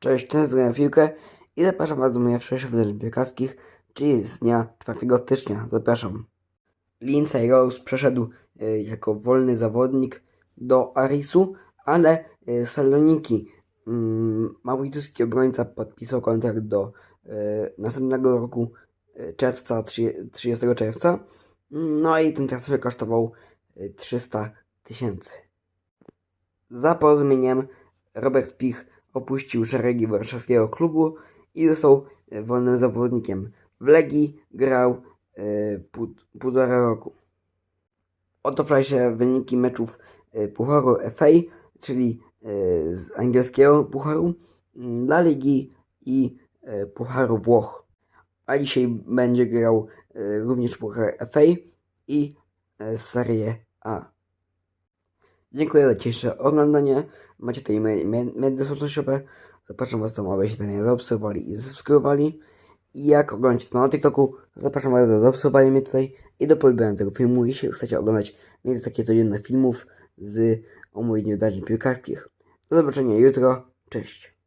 Cześć, to jest Grałem Piłkę i zapraszam Was do moich wczorajszych wydarzeń piłkarskich, czyli z dnia 4 stycznia. Zapraszam. Lindsay Rose przeszedł e, jako wolny zawodnik do Arisu, ale e, Saloniki, maurituski obrońca podpisał kontrakt do e, następnego roku czerwca, 30 30 czerwca. No i ten transfer kosztował e, 300 tysięcy. Za porozumieniem Robert Pich opuścił szeregi warszawskiego klubu i został e, wolnym zawodnikiem. W Legii grał e, pół- półtora roku. Oto wcześniej wyniki meczów e, Pucharu FA, czyli z angielskiego Pucharu, dla Ligi i Pucharu Włoch. A dzisiaj będzie grał również Puchar FA i Serie A. Dziękuję za dzisiejsze oglądanie. Macie tutaj me- me- media społecznościowe. Zapraszam Was do abyście mnie zaobserwowali i zasubskrybowali. I jak oglądacie to na TikToku, zapraszam Was do zaobserwowania mnie tutaj i do polubienia tego filmu, jeśli chcecie oglądać więcej takie codzienne filmów z omówień wydarzeń piłkarskich. Do zobaczenia jutro. Cześć.